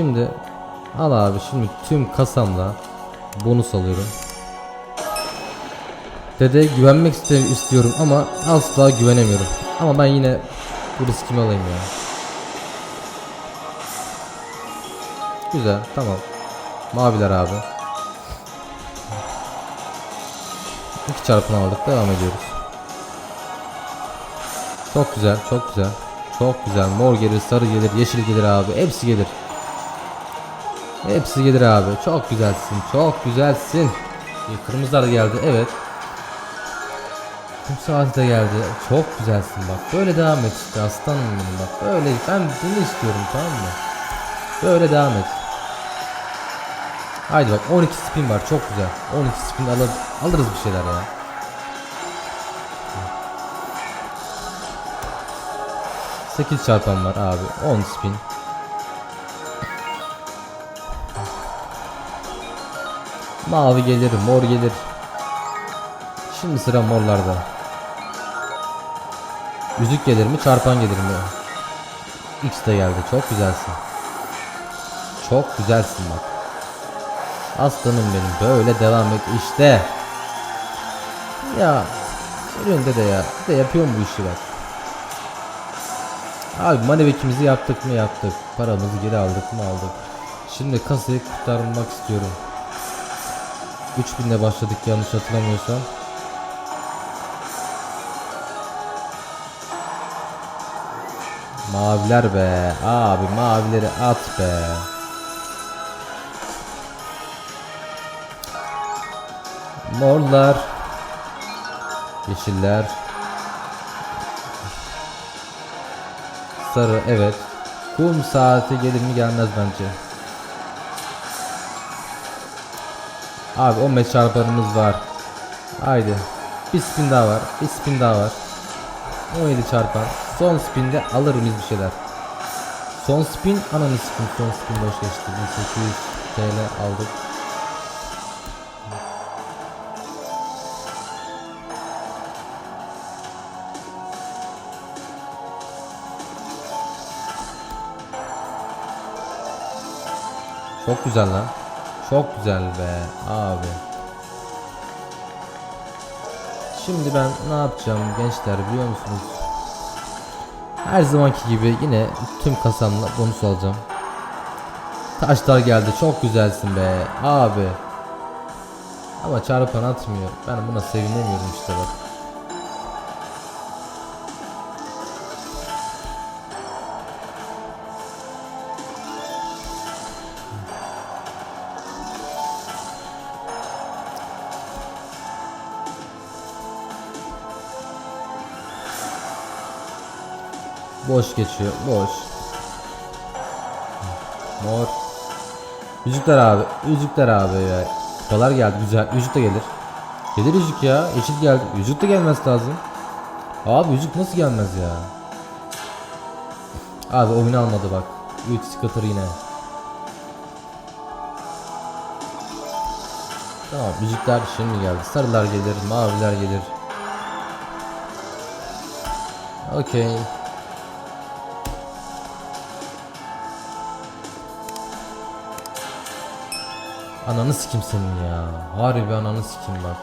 Şimdi al abi şimdi tüm kasamla bonus alıyorum. Dede güvenmek istiyorum ama asla güvenemiyorum. Ama ben yine bu riskimi alayım ya. Güzel tamam. Maviler abi. İki çarpını aldık devam ediyoruz. Çok güzel çok güzel. Çok güzel mor gelir sarı gelir yeşil gelir abi hepsi gelir. Hepsi gelir abi çok güzelsin çok güzelsin. Kırmızılar da geldi evet. Kum saati de geldi. Çok güzelsin bak. Böyle devam et işte aslanım benim bak. Böyle ben bunu istiyorum tamam mı? Böyle devam et. Haydi bak 12 spin var çok güzel. 12 spin alır, alırız bir şeyler ya. Sekiz çarpan var abi 10 spin. Mavi gelir, mor gelir. Şimdi sıra morlarda. Yüzük gelir mi, çarpan gelir mi? X de geldi. Çok güzelsin. Çok güzelsin bak. Aslanım benim. Böyle devam et işte. Ya. Önünde de ya. Bir de yapıyorum bu işi bak. Abi manevekimizi yaptık mı yaptık. Paramızı geri aldık mı aldık. Şimdi kasayı kurtarmak istiyorum. 3000'de başladık yanlış hatırlamıyorsam. Maviler be. Abi mavileri at be. Morlar. Yeşiller. Sarı evet. Kum saati gelir mi gelmez bence. Abi 15 çarpanımız var. Haydi. Bir spin daha var. Bir spin daha var. 17 çarpan. Son spinde alırız bir şeyler. Son spin ananı spin. Son spin boş geçti. 1800 TL aldık. Çok güzel lan. Çok güzel be abi. Şimdi ben ne yapacağım gençler biliyor musunuz? Her zamanki gibi yine tüm kasamla bonus alacağım. Taşlar geldi çok güzelsin be abi. Ama çarpan atmıyor. Ben buna sevinemiyorum işte bak. Boş geçiyor. Boş. Mor. Yüzükler abi. Yüzükler abi ya. Kupalar geldi güzel. Yüzük de gelir. Gelir yüzük ya. Yeşil geldi. Yüzük de gelmesi lazım. Abi yüzük nasıl gelmez ya? Abi oyunu almadı bak. 3 scooter yine. Tamam yüzükler şimdi geldi. Sarılar gelir, maviler gelir. Okey. Ananı sikim senin ya. Harbi ananı sikim bak.